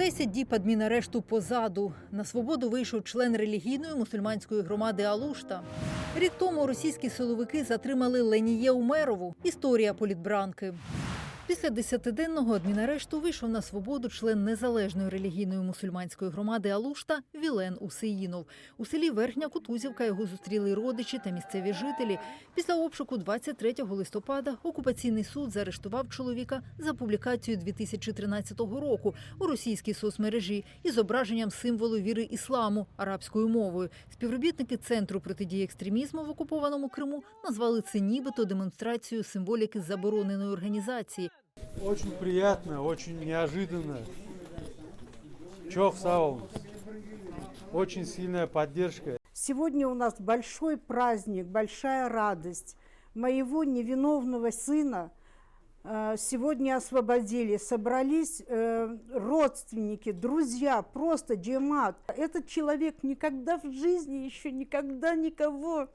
Десять діб адмінарешту позаду. На свободу вийшов член релігійної мусульманської громади Алушта. Рік тому російські силовики затримали Леніє Умерову. Історія політбранки. Після десятиденного адмінарешту вийшов на свободу член незалежної релігійної мусульманської громади Алушта Вілен Усеїнов. У селі Верхня Кутузівка його зустріли родичі та місцеві жителі. Після обшуку 23 листопада окупаційний суд заарештував чоловіка за публікацію 2013 року у російській соцмережі із зображенням символу віри ісламу арабською мовою. Співробітники центру протидії екстремізму в окупованому Криму назвали це нібито демонстрацією символіки забороненої організації. Очень приятно, очень неожиданно. Чох Саумс. Очень сильная поддержка. Сегодня у нас большой праздник, большая радость. Моего невиновного сына сегодня освободили. Собрались э, родственники, друзья, просто джемат. Этот человек никогда в жизни еще никогда никого,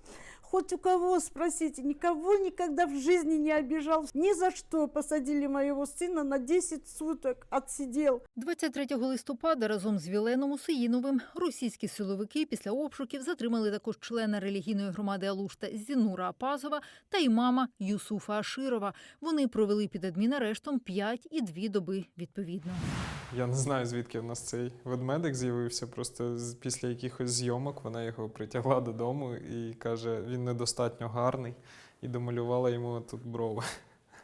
хоть у кого спросите, никого никогда в жизни не обижал. Ни за что посадили моего сына на 10 суток, отсидел. 23 листопада разом з Віленом Усеїновим російські силовики після обшуків затримали також члена релігійної громади Алушта Зінура Апазова та імама Юсуфа Аширова. Вони провели під адмінарештом 5 і 2 доби відповідно. Я не знаю, звідки в нас цей ведмедик з'явився. Просто після якихось зйомок вона його притягла додому і каже, він недостатньо гарний, і домалювала йому тут брови.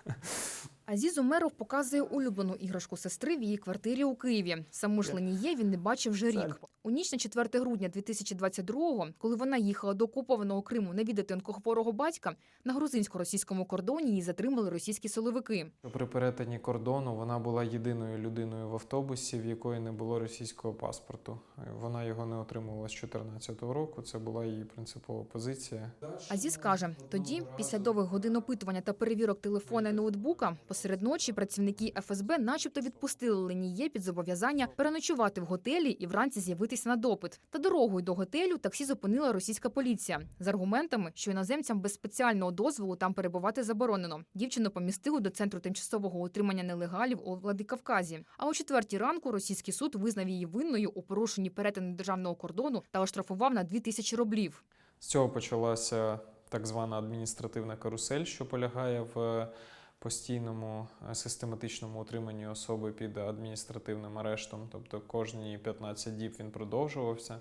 Азіз Умеров показує улюблену іграшку сестри в її квартирі у Києві. Саму ж Леніє він не бачив вже рік. У ніч на 4 грудня 2022-го, коли вона їхала до окупованого Криму навідати онкохворого батька, на грузинсько-російському кордоні її затримали російські силовики. При перетині кордону вона була єдиною людиною в автобусі, в якої не було російського паспорту. Вона його не отримувала з 2014 року. Це була її принципова позиція. Азіз каже, тоді, після довгих годин опитування та перевірок телефона і ноутбука, посеред ночі працівники ФСБ начебто відпустили Леніє під зобов'язання переночувати в готелі і вранці з'явитися на допит. Та дорогою до готелю таксі зупинила російська поліція з аргументами, що іноземцям без спеціального дозволу там перебувати заборонено. Дівчину помістили до центру тимчасового утримання нелегалів у Владикавказі. А о четвертій ранку російський суд визнав її винною у порушенні перетину державного кордону та оштрафував на 2 тисячі рублів. З цього почалася так звана адміністративна карусель, що полягає в постійному е, систематичному утриманні особи під адміністративним арештом. Тобто кожні 15 діб він продовжувався.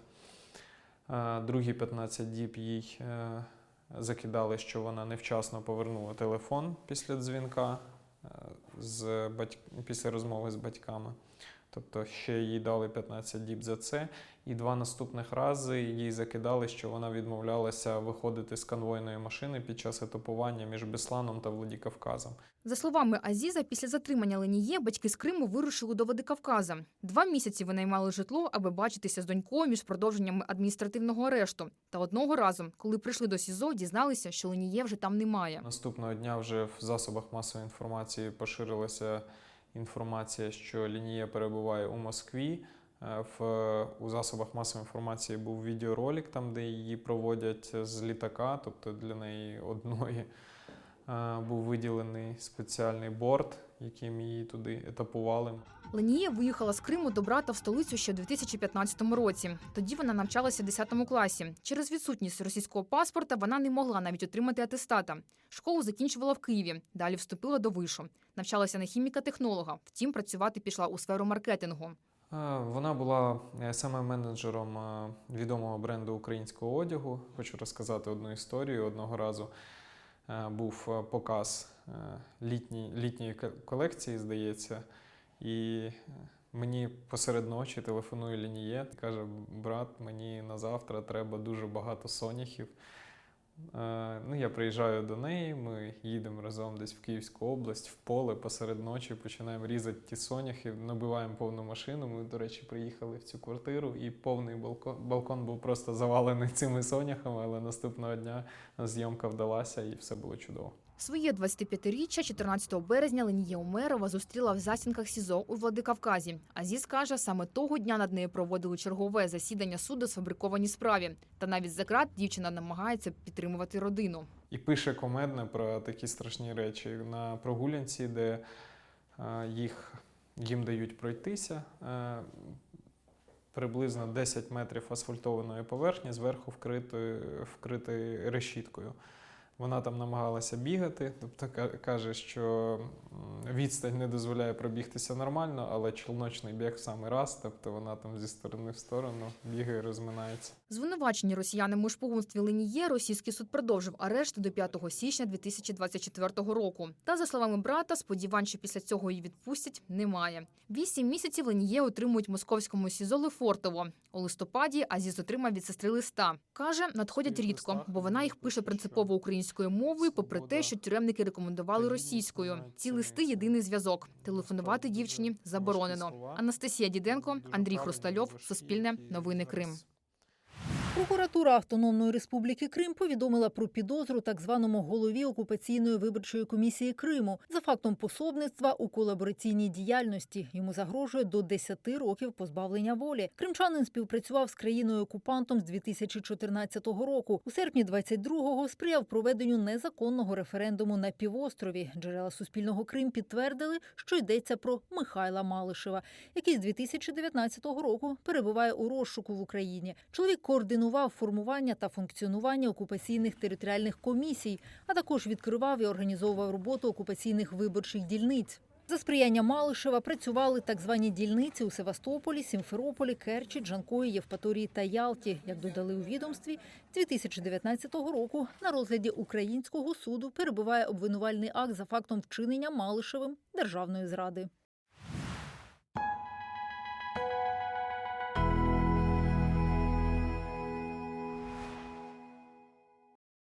Е, Другі 15 діб їй е, закидали, що вона невчасно повернула телефон після дзвінка з батьк... після розмови з батьками. Тобто ще їй дали 15 діб за це. І два наступних рази їй закидали, що вона відмовлялася виходити з конвойної машини під час етапування між Бесланом та Владикавказом. За словами Азіза, після затримання Леніє батьки з Криму вирушили до Владикавказа. Два місяці вони мали житло, аби бачитися з донькою між продовженнями адміністративного арешту. Та одного разу, коли прийшли до СІЗО, дізналися, що Леніє вже там немає. Наступного дня вже в засобах масової інформації поширилася інформація, що Лінія перебуває у Москві. Е, В, у засобах масової інформації був відеоролик, там, де її проводять з літака, тобто для неї одної був виділений спеціальний борт, яким її туди етапували. Леніє виїхала з Криму до брата в столицю ще у 2015 році. Тоді вона навчалася в 10 класі. Через відсутність російського паспорта вона не могла навіть отримати атестата. Школу закінчувала в Києві. Далі вступила до вишу. Навчалася на хіміка-технолога. Втім, працювати пішла у сферу маркетингу. Е, Вона була е, саме менеджером е, відомого бренду українського одягу. Хочу розказати одну історію. Одного разу е, був е, показ е, літній, літньої колекції, здається, і е, мені посеред ночі телефонує Лініє, каже: брат, мені на завтра треба дуже багато соняхів. Е, Ну, я приїжджаю до неї, ми їдемо разом десь в Київську область, в поле посеред ночі, починаємо різати ті соняхи, набиваємо повну машину. Ми, до речі, приїхали в цю квартиру, і повний балкон, балкон був просто завалений цими соняхами, але наступного дня зйомка вдалася і все було чудово. Своє 25-річчя 14 березня Ленія Умерова зустріла в засінках СІЗО у Владикавказі. Азіз каже, саме того дня над нею проводили чергове засідання суду сфабрикованій справі. Та навіть за ґрат дівчина намагається підтримувати родину. І пише комедне про такі страшні речі на прогулянці, де е, їх їм дають пройтися. е, Приблизно 10 метрів асфальтованої поверхні, зверху вкритої, вкритої решіткою. Вона там намагалася бігати, тобто каже, що відстань не дозволяє пробігтися нормально, але челночний біг в самий раз, тобто вона там зі сторони в сторону бігає, розминається. Звинувачені росіянами у шпигунстві Леніє російський суд продовжив арешт до 5 січня 2024 року. Та за словами брата, сподівань, що після цього її відпустять, немає. Вісім місяців Леніє отримують в московському СІЗО Лефортово. У листопаді Азіз отримав від сестри листа. Каже, надходять рідко, бо вона їх пише принципово українською мовою, попри те, що тюремники рекомендували російською. Ці листи єдиний зв'язок. Телефонувати дівчині заборонено. Анастасія Діденко, Андрій Хрустальов, Суспільне, Новини Крим. Прокуратура Автономної Республіки Крим повідомила про підозру так званому голові окупаційної виборчої комісії Криму за фактом пособництва у колабораційній діяльності. Йому загрожує до 10 років позбавлення волі. Кримчанин співпрацював з країною окупантом з 2014 року. У серпні 22-го сприяв проведенню незаконного референдуму на півострові. Джерела Суспільного Крим підтвердили, що йдеться про Михайла Малишева, який з 2019 року перебуває у розшуку в Україні. Чоловік координував формування та функціонування окупаційних територіальних комісій, а також відкривав і організовував роботу окупаційних виборчих дільниць. За сприяння Малишева працювали так звані дільниці у Севастополі, Сімферополі, Керчі, Джанкої, Євпаторії та Ялті. Як додали у відомстві, з 2019 року на розгляді українського суду перебуває обвинувальний акт за фактом вчинення Малишевим державної зради.